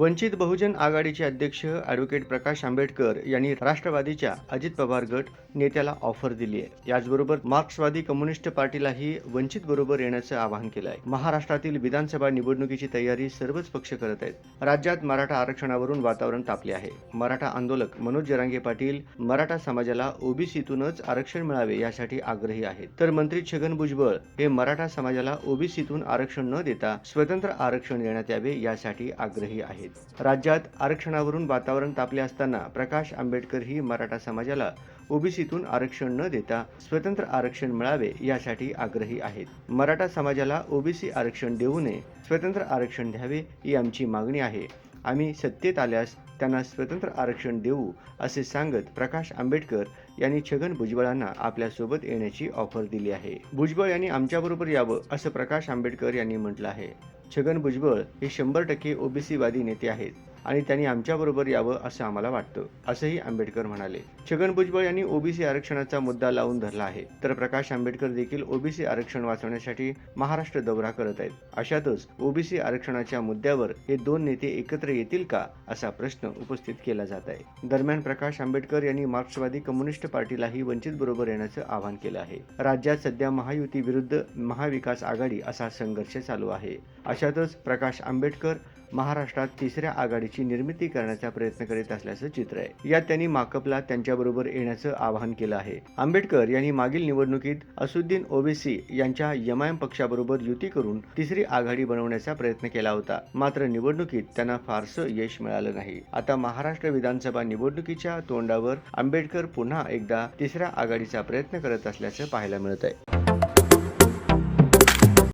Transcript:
वंचित बहुजन आघाडीचे अध्यक्ष ॲडव्होकेट प्रकाश आंबेडकर यांनी राष्ट्रवादीच्या अजित पवार गट नेत्याला ऑफर दिली आहे. याचबरोबर मार्क्सवादी कम्युनिस्ट पार्टीलाही वंचित बरोबर येण्याचं आवाहन केलं आहे महाराष्ट्रातील विधानसभा निवडणुकीची तयारी सर्वच पक्ष करत आहेत. राज्यात मराठा आरक्षणावरून वातावरण तापले आहे. मराठा आंदोलक मनोज जरांगे पाटील मराठा समाजाला ओबीसीतूनच आरक्षण मिळावे यासाठी आग्रही आहेत. तर मंत्री छगन भुजबळ हे मराठा समाजाला ओबीसीतून आरक्षण न देता स्वतंत्र आरक्षण देण्यात यावे यासाठी आग्रही आहेत. राज्यात आरक्षणावरून वातावरण तापले असताना प्रकाश आंबेडकर ही मराठा समाजाला ओबीसीतून आरक्षण न देता स्वतंत्र आरक्षण मिळावे यासाठी आग्रही आहेत. मराठा समाजाला ओबीसी आरक्षण देऊ नये स्वतंत्र आरक्षण द्यावे ही आमची मागणी आहे. आम्ही सत्तेत आल्यास त्यांना स्वतंत्र आरक्षण देऊ असे सांगत प्रकाश आंबेडकर यांनी छगन भुजबळांना आपल्यासोबत येण्याची ऑफर दिली आहे. भुजबळ यांनी आमच्याबरोबर यावं असं प्रकाश आंबेडकर यांनी म्हटलं आहे. छगन भुजबळ हे शंभर टक्के ओबीसीवादी नेते आहेत. आणि त्यांनी आमच्याबरोबर यावं असं आम्हाला वाटतं असंही आंबेडकर म्हणाले. छगन भुजबळ यांनी ओबीसी आरक्षणाचा मुद्दा लावून धरला आहे. तर प्रकाश आंबेडकर देखील ओबीसी आरक्षण वाचवण्यासाठी महाराष्ट्र दौरा करत आहेत. अशातच ओबीसी आरक्षणाच्या मुद्द्यावर हे दोन नेते एकत्र येतील का असा प्रश्न उपस्थित केला जात आहे. दरम्यान प्रकाश आंबेडकर यांनी मार्क्सवादी कम्युनिस्ट पार्टीलाही वंचित बरोबर येण्याचं आवाहन केलं आहे. राज्यात सध्या महायुती विरुद्ध महाविकास आघाडी असा संघर्ष चालू आहे. अशातच प्रकाश आंबेडकर महाराष्ट्रात तिसऱ्या आघाडीची निर्मिती करण्याचा प्रयत्न करीत असल्याचं चित्र आहे. यात त्यांनी माकपला त्यांच्याबरोबर येण्याचं आवाहन केलं आहे. आंबेडकर यांनी मागील निवडणुकीत असुद्दीन ओवेसी यांच्या यमायम पक्षाबरोबर युती करून तिसरी आघाडी बनवण्याचा प्रयत्न केला होता. मात्र निवडणुकीत त्यांना फारसं यश मिळालं नाही. आता महाराष्ट्र विधानसभा निवडणुकीच्या तोंडावर आंबेडकर पुन्हा एकदा तिसऱ्या आघाडीचा प्रयत्न करत असल्याचं पाहायला मिळत आहे